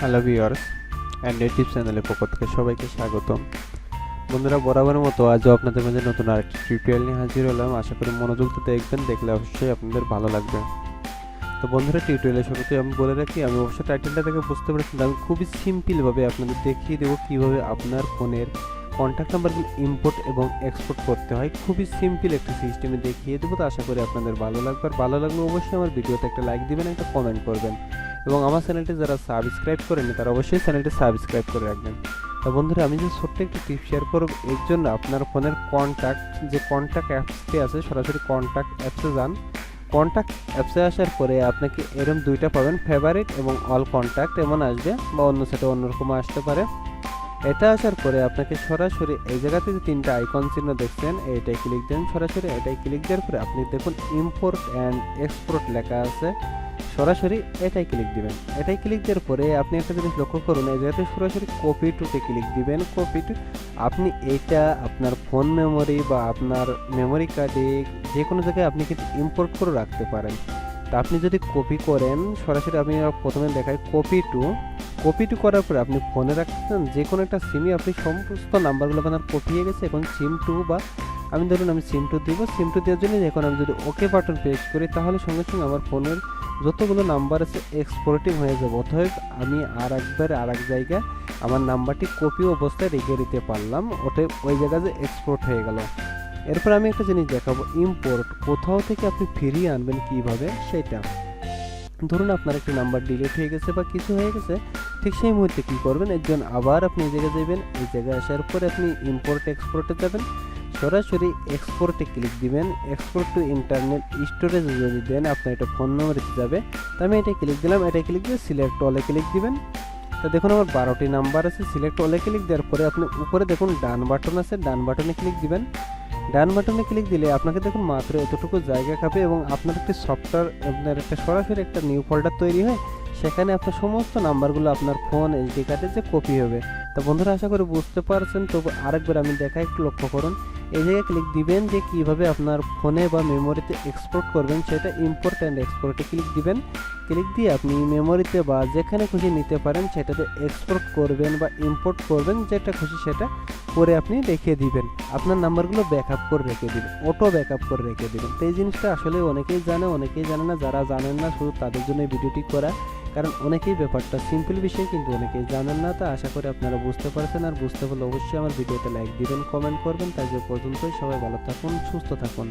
Hello viewers Android চ্যানেলের পক্ষ থেকে সবাইকে স্বাগতম। বন্ধুরা, বরাবরের মতো আজও আপনাদের মাঝে নতুন আরেকটি টিউটোরিয়াল নিয়ে হাজির হলাম। আশা করি মনোযোগ দিয়ে দেখবেন, দেখলে অবশ্যই আপনাদের ভালো লাগবে। তো বন্ধুরা টিউটোরিয়ালের শুরুতে আমি বলে রাখি, আমি অবশ্যই টাইটেলটা থেকে বুঝতে পেরেছি আমি খুবই সিম্পলভাবে আপনাদের দেখিয়ে দেবো কীভাবে আপনার ফোনের কন্ট্যাক্ট নাম্বারগুলো ইম্পোর্ট এবং এক্সপোর্ট করতে হয়। খুবই সিম্পল একটা সিস্টেমে দেখিয়ে দেবো। তো আশা করি আপনাদের ভালো লাগবে। আর ভালো লাগলে অবশ্যই আমার ভিডিওতে একটা লাইক দিবেন, একটা কমেন্ট করবেন। এবং আমার চ্যানেলটি যারা সাবস্ক্রাইব করেনি তারা অবশ্যই চ্যানেলটি সাবস্ক্রাইব করে রাখবেন। তো বন্ধুরা, আমি যে ছোট্ট একটি টিপ শেয়ার করব, এর জন্য আপনার ফোনের কন্ট্যাক্ট যে কন্ট্যাক্ট অ্যাপসটি আছে, সরাসরি কন্ট্যাক্ট অ্যাপসে যান। কন্ট্যাক্ট অ্যাপসে আসার পরে আপনাকে এরকম দুইটা পাবেন ফেভারিট এবং অল কন্ট্যাক্ট এমন আসবে বা অন্য সেটা অন্যরকম আসতে পারে। এটা আসার পরে আপনাকে সরাসরি এই জায়গাতে যে তিনটা আইকন চিহ্ন দেখছেন এটাই ক্লিক দেন। সরাসরি এটাই ক্লিক দেওয়ার পরে আপনি দেখুন ইম্পোর্ট অ্যান্ড এক্সপোর্ট লেখা আছে। সরাসরি এটাই ক্লিক দিবেন। এটাই ক্লিক দেওয়ার পরে আপনি একটা জিনিস লক্ষ্য করুন জায়গাতে সরাসরি কপি টুতে ক্লিক দিবেন। কপি টু আপনি এটা আপনার ফোন মেমোরি বা আপনার মেমোরি কার্ডে যে কোনো জায়গায় আপনি কিন্তু ইম্পোর্ট করে রাখতে পারেন। তা আপনি যদি কপি করেন, সরাসরি আমি প্রথমে দেখাই কপি টু কপি টু করার পরে আপনি ফোনে রাখছেন, যে কোনো একটা সিমই আপনি সমস্ত নাম্বারগুলো আপনার কপি হয়ে গেছে, এখন সিম টু বা, আমি ধরুন আমি সিম টু দিব। সিম টু দেওয়ার জন্য এখন আমি যদি ওকে বাটন প্রেস করি, তাহলে সঙ্গে সঙ্গে আমার ফোনের যতগুলো নাম্বার আছে এক্সপোর্টিং হয়ে যাবে। অতএব আমি আর একবার আর এক জায়গায় আমার নাম্বারটি কপি অবস্থায় রেখে দিতে পারলাম। ওটাই ওই জায়গায় যে এক্সপোর্ট হয়ে গেল। এরপর আমি একটা জিনিস দেখাবো। ইম্পোর্ট কোথাও থেকে আপনি ফিরিয়ে আনবেন কীভাবে সেটা। ধরুন আপনার একটি নাম্বার ডিলিট হয়ে গেছে বা কিছু হয়ে গেছে, ঠিক সেই মুহূর্তে কী করবেন? একজন আবার আপনি এই জায়গায় যাবেন। এই জায়গায় আসার পরে আপনি ইম্পোর্ট এক্সপোর্টে যাবেন। সরাসরি এক্সপোর্টে ক্লিক দিবেন। এক্সপোর্ট টু ইন্টারনেট স্টোরেজ যদি দেন, আপনার এটা ফোন নম্বরে যাবে। তো আমি এটা ক্লিক দিলাম, এটা ক্লিক দিয়ে সিলেক্ট অলে ক্লিক দিবেন। তো দেখুন, আমার বারোটি নাম্বার আছে সিলেক্ট অলে ক্লিক দেওয়ার পরে আপনি উপরে দেখুন, ডান বাটন আছে, ডান বাটনে ক্লিক দিবেন। ডান বাটনে ক্লিক দিলে আপনাকে দেখুন, মাত্র এতটুকু জায়গা খাবে এবং আপনার একটি সফটওয়্যার আপনার একটা সরাসরি একটা নিউ ফোল্ডার তৈরি হয়। সেখানে আপনার সমস্ত নাম্বারগুলো আপনার ফোন এইচডি কার্ডে যে কপি হবে। তো বন্ধুরা, আশা করি বুঝতে পারছেন। তবু আরেকবার আমি দেখা একটু লক্ষ্য করুন। এই জায়গায় ক্লিক দিবেন যে কীভাবে আপনার ফোনে বা মেমোরিতে এক্সপোর্ট করবেন, সেটা ইম্পোর্ট অ্যান্ড এক্সপোর্টে ক্লিক দিবেন। ক্লিক দিয়ে আপনি মেমোরিতে বা যেখানে খুশি নিতে পারেন, সেটাতে এক্সপোর্ট করবেন বা ইম্পোর্ট করবেন, যেটা খুশি সেটা করে আপনি রেখে দিবেন। আপনার নাম্বারগুলো ব্যাকআপ করে রেখে দিবেন অটো ব্যাক আপ করে রেখে দিবেন। তো এই জিনিসটা আসলে অনেকেই জানে অনেকেই জানে না, যারা জানেন না, শুধু তাদের জন্য ভিডিওটি করা। কারণ অনেকেই ব্যাপারটা সিম্পল বিষয় কিন্তু অনেকেই জানেন না, তা আশা করি আপনারা বুঝতে পারছেন। আর বুঝতে পারলে অবশ্যই আমার ভিডিওতে লাইক দিবেন কমেন্ট করবেন। তাই যে পর্যন্তই সবাই ভালো থাকুন, সুস্থ থাকুন।